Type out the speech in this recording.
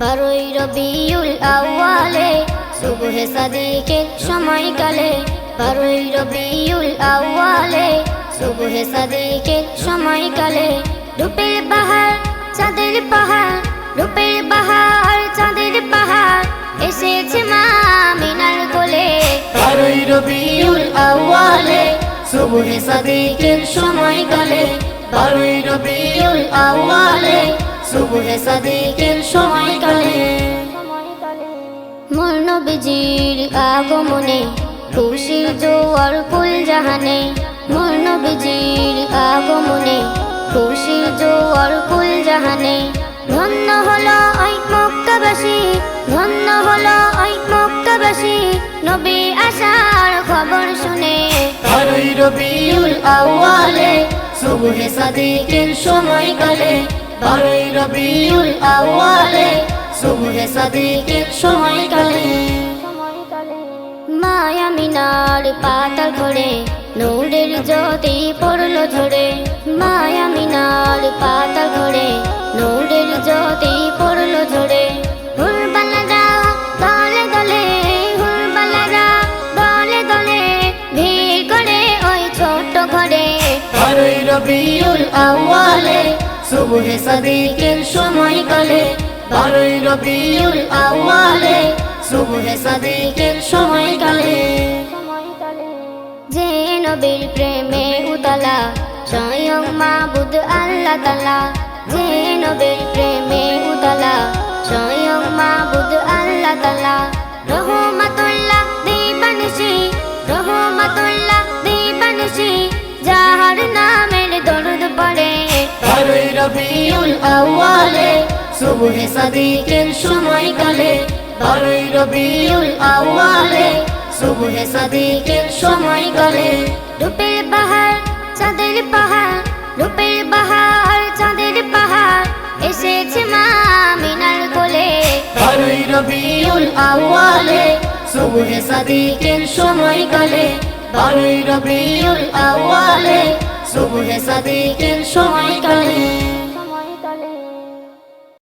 বারোই রবিউল আউয়ালে সুবহে সাদিকের সময়কালে বারোই রবিউল আউয়ালে সুবহে সাদিকের সময়কালে রূপের বাহার, চাঁদের পাহাড়, রূপের সুবহে সাদিকের সময়কালে বারোই রবিউল সুবহে সাদিকের মোর নবীজির আগমনে জোয়ার জাহানে, মোর নবীজির আগমনে, খুশির জোয়ার কুল জাহানে। ধন্য হলো ওই মক্কাবাসী, ধন্য হলো মক্কাবাসী, নবী আসার খবর শুনে রবিউল আউয়ালে, সুবহে সাদিকের সময়কালে, বারোই রবিউল আউয়ালে, সুবহে সাদিকের সময়কালে। মায়া মিনার পাতাল ঘরে, নূরের জ্যোতি পড়ল ঝরে। মায়া মিনার পাতাল ঘরে, নূরের জ্যোতি পড়ল ঝরে। বারোই রবিউল আউয়ালে, সুবহে সাদিকের সময়কালে। বারোই রবিউল আউয়ালে, সুবহে সাদিকের সময়কালে। যে নবীর প্রেমে উতলা, স্বয়ং মাবুদ আল্লাহ তালা। যে নবীর প্রেমে উতলা, স্বয়ং মাবুদ আল্লাহ তালা। রহমাতুল্লাহ দিবানসি রহমাতুল্লাহ দিবানসি, যাহার রবিউল আউয়ালে সুবহে সাদিকের সময়কালে বারোই রবিউল আউয়ালে সুবহে সাদিকের সময়কালে রূপের বাহার চাঁদের পাহাড় রূপের বাহার চাঁদের পাহাড় এসেছে মা মিনার কোলে। বারোই রবিউল আউয়ালে সুবহে সাদিকের সময়কালে বারোই রবিউল আউয়ালে সুবহে সাদিকের সময়কালে